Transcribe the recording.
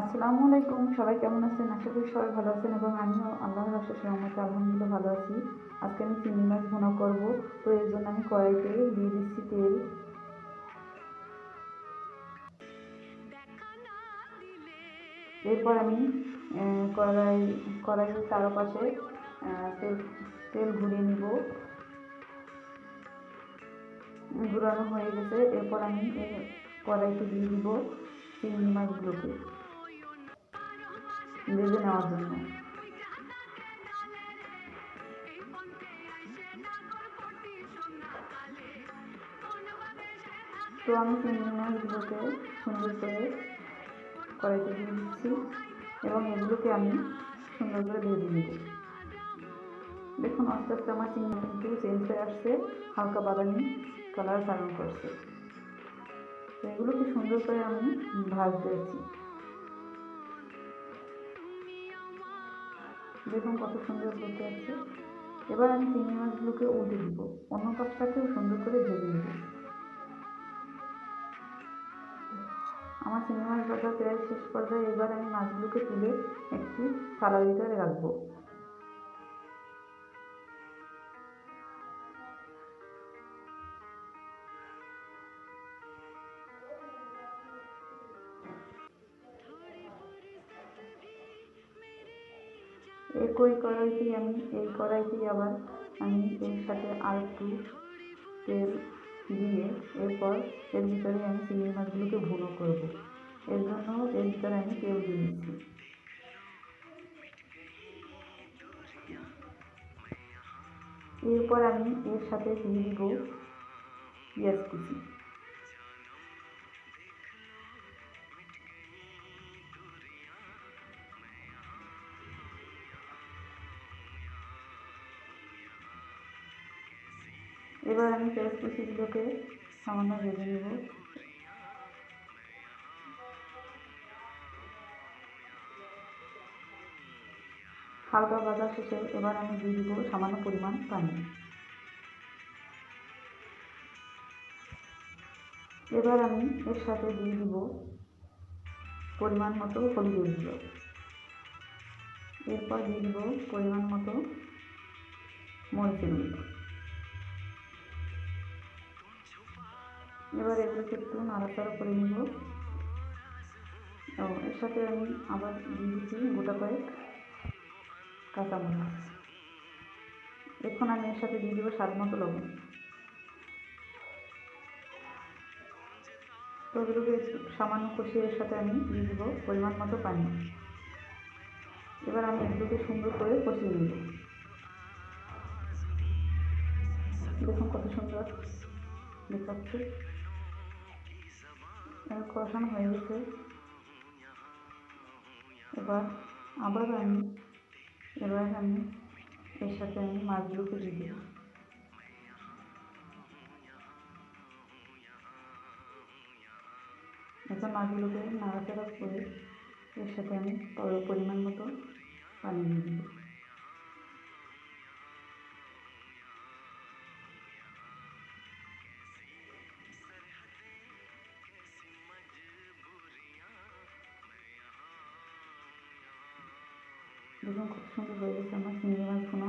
আসসালামু আলাইকুম, সবাই কেমন আছেন? আশা করি সবাই ভালো আছেন এবং আমিও আল্লাহর আশেষ রহমতে আলহামদুলিল্লাহ ভালো আছি। আজকে আমি চিংড়ি মাছ ভুনা করব, তো এর জন্য আমি কড়াইতে দিয়ে দিচ্ছি তেল। এরপর আমি কড়াই, কড়াইয়ের চারপাশে তেল তেল ঘুরিয়ে নিব। ঘুরানো হয়ে গেছে, এরপর আমি কড়াইতে দিয়ে দিব চিংড়ি মাছগুলোকে। ভেজে নেওয়ার জন্য। তো আমি চিংড়ি মাছগুলোকে সুন্দর করে কড়াইতে দিয়ে দিচ্ছি এবং এগুলোকে আমি সুন্দর করে ভেজে নিব। দেখুন, আস্তে আস্তে আমার চিংড়ি কিন্তু চেঞ্জ হয়ে আসছে, হালকা বাদামি কালার ধারণ করছে। এগুলোকে সুন্দর করে আমি ভাজতে দেখুন কত সুন্দর করতে আছে। এবার আমি চিংড়ি মাছগুলোকে উঠে দিব। অন্য পাশটাকেও সুন্দর করে ভেজে নেব। আমার চিংড়ি মাছ ভাজা প্রায় শেষ পর্যায়ে এবার আমি মাছগুলোকে তুলে একটি থালার ভিতরে রাখব। একই কড়াইতেই আমি, এই কড়াইতেই আবার আমি এর সাথে আর একটু তেল দিয়ে এরপর এর ভিতরে আমি চিংড়ি মাছগুলোকে ভুনো করব। এর জন্য এর ভিতরে আমি তেল দিয়ে দিচ্ছি। এরপর আমি এর সাথে দিয়ে দিব পেঁয়াজ কুচি। এবার আমি পেঁয়াজ সামান্য ভেজে নেব। হালকা ভাজা শেষে এবার আমি দিয়ে দিব সামান্য পরিমাণ পানি। এবার আমি এর সাথে দিয়ে দিব পরিমাণ মতো হলুদের গুঁড়ো। এরপর দিয়ে দিব পরিমাণ মতো মরিচের গুঁড়ো। এবার এগুলোকে একটু নাড়াচাড়া করে নিব। ও এর সাথে আমি আবার দিয়ে দিচ্ছি গোটা কয়েক কাঁচামরিচ। এখন আমি এর সাথে দিয়ে দেবো স্বাদ মতো লবণ। তো এগুলোকে সামান্য কষিয়ে এর সাথে আমি দিয়ে দেবো পরিমাণ মতো পানি। এবার আমি এগুলোকে সুন্দর করে কষিয়ে নেব। দেখুন কত সুন্দর দেখাচ্ছে কষানো হয়ে গেছে। এবার আবার আমি, এবার আমি এর সাথে আমি মাছগুলোকে দিয়ে দেবো এখন মাছগুলোকে নাড়াচাড়া করে এর সাথে আমি পরিমাণ মতো পানি দিয়ে দেবো দেখুন খুব সুন্দর হয়ে গেছে আমার চিংড়ি মাছ ভুনা